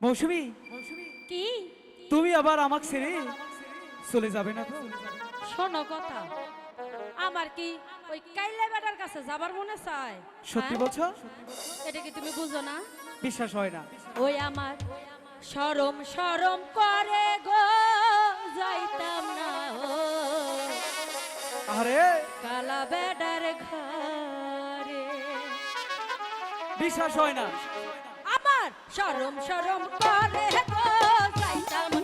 মৌসুমি কি? তুমি আবার আমাকে ছেড়ে চলে যাবে না তো? শোনো কথা আমার কি ওই কাইলা বেটার কাছে যাবার মনে চায়? সত্যি হ্যাঁ? বলছো? এটা কি তুমি বুঝো না? বিশ্বাস হয় না। ওই আমার শরম শরম করে গো যাইতাম না ও। আরে কালা বেটার ঘরে। বিশ্বাস হয় না। সরম সরম করে তো সাইতাম।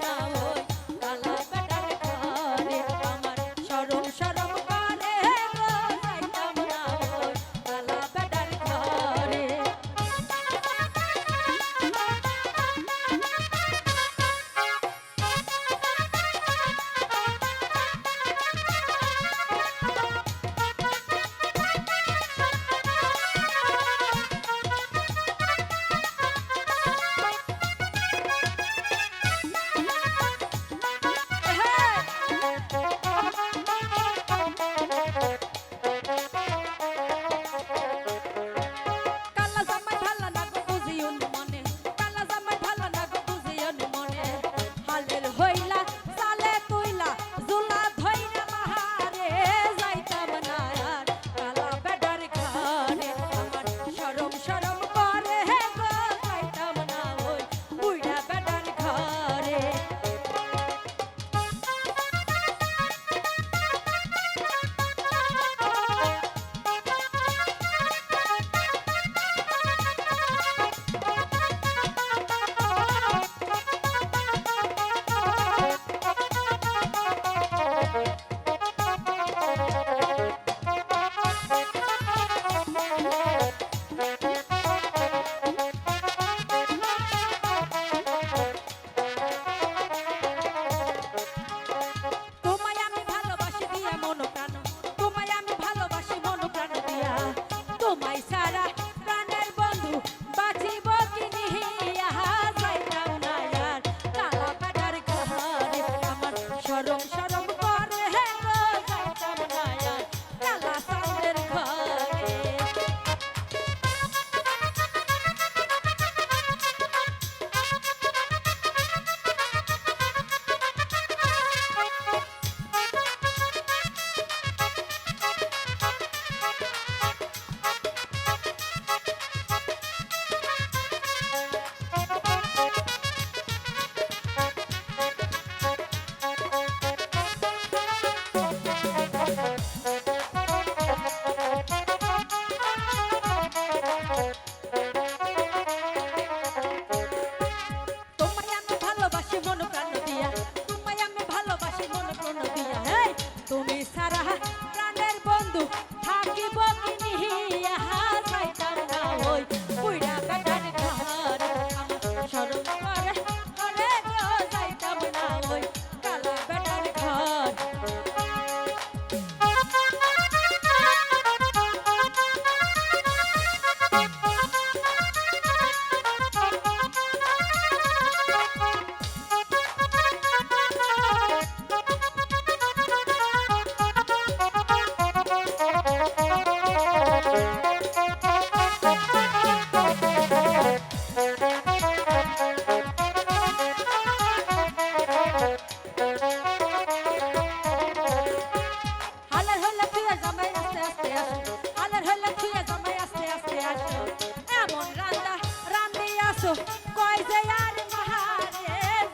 আসো কয় যে আর মহারে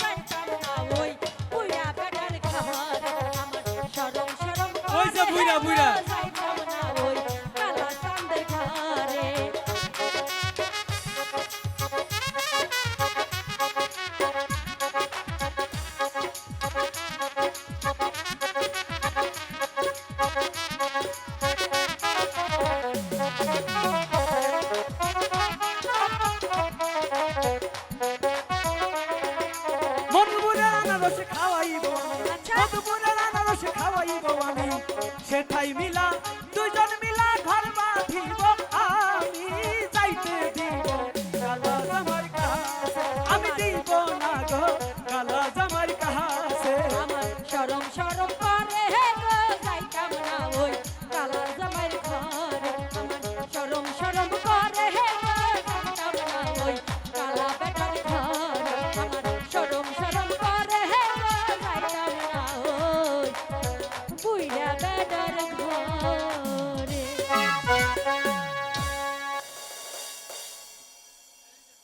যাইতাম না ওই বুইরা বেটার খাবার আমার সরম সরম ওই যে বুইরা বুইরা বেডার ঘরে।